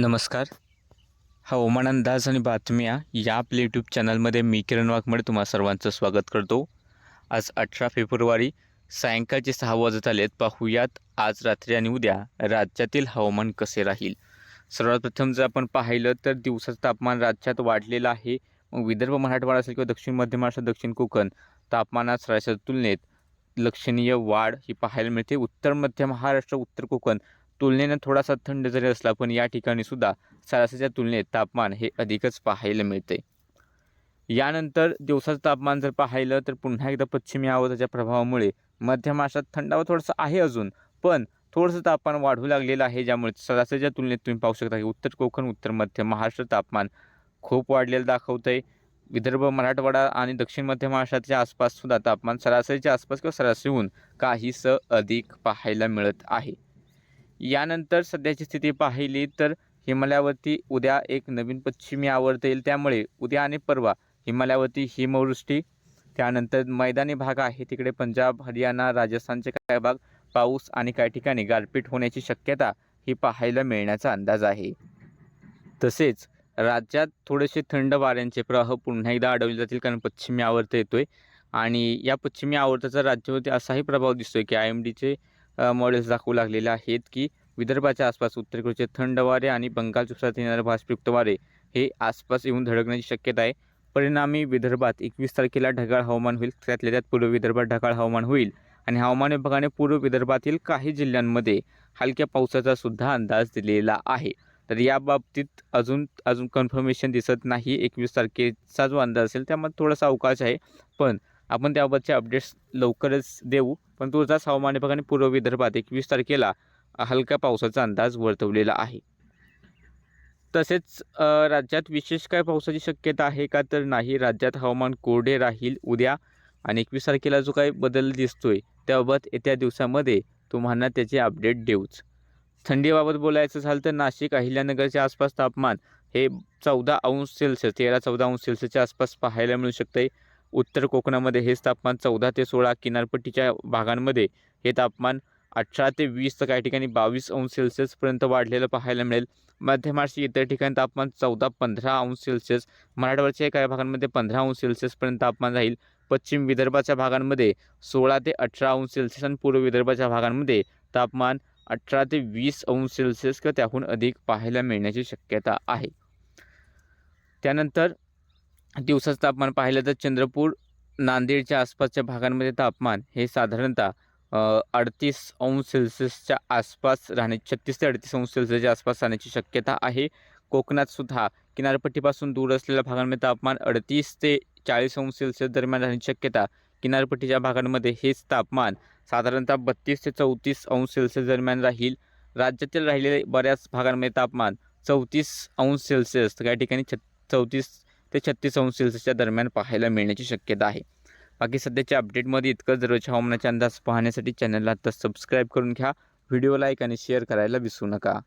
नमस्कार. हवामान अंदाज आणि बातम्या या आपल्या यूट्यूब चॅनलमध्ये मी किरण वाघमडे तुम्हा सर्वांचं स्वागत करतो. आज अठरा फेब्रुवारी सायंकाळचे सहा वाजत आलेत पाहूयात आज रात्री आणि उद्या राज्यातील हवामान कसे राहील? सर्वात प्रथम जर आपण पाहिलं तर दिवसाचं तापमान राज्यात वाढलेलं आहे. मग विदर्भ मराठवाडा असेल किंवा दक्षिण मध्य महाराष्ट्र दक्षिण कोकण तापमानात सरासरी तुलनेत लक्षणीय वाढ ही पाहायला मिळते. उत्तर मध्य महाराष्ट्र उत्तर कोकण तुलनेनं थोडासा थंड जरी असला पण या ठिकाणी सुद्धा सरासरीच्या तुलनेत तापमान हे अधिकच पाहायला मिळते. यानंतर दिवसाचं तापमान जर पाहिलं तर पुन्हा एकदा पश्चिमी आवाजाच्या प्रभावामुळे मध्य महाराष्ट्रात थंडावा थोडासा आहे अजून पण थोडंसं तापमान वाढू लागलेलं आहे ज्यामुळे सरासरीच्या तुलनेत तुम्ही पाहू शकता की उत्तर कोकण उत्तर मध्य महाराष्ट्र तापमान खूप वाढलेलं दाखवतं आहे विदर्भ मराठवाडा आणि दक्षिण मध्य महाराष्ट्राच्या आसपाससुद्धा तापमान सरासरीच्या आसपास किंवा सरासरीहून काहीसं अधिक पाहायला मिळत आहे. यानंतर सध्याची स्थिती पाहिली तर हिमालयावरती उद्या एक नवीन पश्चिमी आवर्त येईल. त्यामुळे उद्या आणि परवा हिमालयावरती हिमवृष्टी त्यानंतर मैदानी भाग आहे. तिकडे पंजाब हरियाणा राजस्थानचे काही भाग पाऊस आणि काही ठिकाणी गारपीट होण्याची शक्यता ही पाहायला मिळण्याचा अंदाज आहे. तसेच राज्यात थोडेसे थंड वाऱ्यांचे प्रवाह पुन्हा एकदा अडवले जातील कारण पश्चिमी आवर्त येतोय. आणि या पश्चिमी आवर्ताचा राज्यावरती असाही प्रभाव दिसतोय की आय एम डीचे मॉडेल्स दाखवू लागलेले आहेत की विदर्भाच्या आसपास उत्तरेकडचे थंड वारे आणि बंगालच्या उपसात येणारे भाषयुक्त वारे हे आसपास येऊन धडकण्याची शक्यता आहे. परिणामी विदर्भात एकवीस तारखेला ढगाळ हवामान होईल. त्यातल्या त्यात पूर्व विदर्भात ढगाळ हवामान होईल आणि हवामान विभागाने पूर्व विदर्भातील काही जिल्ह्यांमध्ये हलक्या पावसाचा सुद्धा अंदाज दिलेला आहे. तर या बाबतीत अजून अजून कन्फर्मेशन दिसत नाही. एकवीस तारखेचा जो अंदाज असेल त्यामध्ये थोडासा अवकाश आहे. पण आपण त्याबाबतचे अपडेट्स लवकरच देऊ. पण तुळजाच हवामान विभागाने पूर्व विदर्भात एकवीस तारखेला हलक्या पावसाचा अंदाज वर्तवलेला आहे. तसेच राज्यात विशेष काय पावसाची शक्यता आहे का तर नाही राज्यात हवामान कोरडे राहील उद्या आणि एकवीस तारखेला जो काही बदल दिसतोय त्याबाबत येत्या दिवसामध्ये तुम्हाला त्याचे अपडेट देऊच. थंडीबाबत बोलायचं झालं तर नाशिक अहिल्यानगरच्या आसपास तापमान हे चौदा अंश सेल्सिअस तेरा चौदा अंश सेल्सिअसच्या आसपास पाहायला मिळू शकते उत्तर कोकणामध्ये हेच तापमान चौदा ते सोळा किनारपट्टीच्या भागांमध्ये हे तापमान अठरा ते वीस तर काही ठिकाणी बावीस अंश सेल्सिअसपर्यंत वाढलेलं पाहायला मिळेल. मध्य महाराष्ट्र इतर ठिकाणी तापमान चौदा पंधरा अंश सेल्सिअस मराठवाड्याच्या काही भागांमध्ये पंधरा अंश सेल्सिअसपर्यंत तापमान राहील. पश्चिम विदर्भाच्या भागांमध्ये सोळा ते अठरा अंश सेल्सिअस आणि पूर्व विदर्भाच्या भागांमध्ये तापमान अठरा ते वीस अंश सेल्सिअस किंवा त्याहून अधिक पाहायला मिळण्याची शक्यता आहे. त्यानंतर दिवसाचं तापमान पाहिलं तर चंद्रपूर नांदेडच्या आसपासच्या भागांमध्ये तापमान हे साधारणतः अडतीस अंश सेल्सिअसच्या आसपास राहणे छत्तीस ते अडतीस अंश सेल्सिअसच्या आसपास राहण्याची शक्यता आहे. कोकणात सुद्धा किनारपट्टीपासून दूर असलेल्या भागांमध्ये तापमान अडतीस ते चाळीस अंश सेल्सिअस दरम्यान राहण्याची शक्यता. किनारपट्टीच्या भागांमध्ये हेच तापमान साधारणतः बत्तीस ते चौतीस अंश सेल्सिअस दरम्यान राहील. राज्यातील राहिलेले बऱ्याच भागांमध्ये तापमान चौतीस अंश सेल्सिअस तर काही ठिकाणी छ चौतीस ते छत्तीस अंश सेल्सिअसच्या दरम्यान पाहायला मिळण्याची शक्यता आहे. बाकी सध्याच्या अपडेटमध्ये इतकं दररोजच्या हवामानाचे अंदाज पाहण्यासाठी चॅनलला आता सबस्क्राईब करून घ्या. व्हिडिओ लाईक आणि शेअर करायला विसरू नका.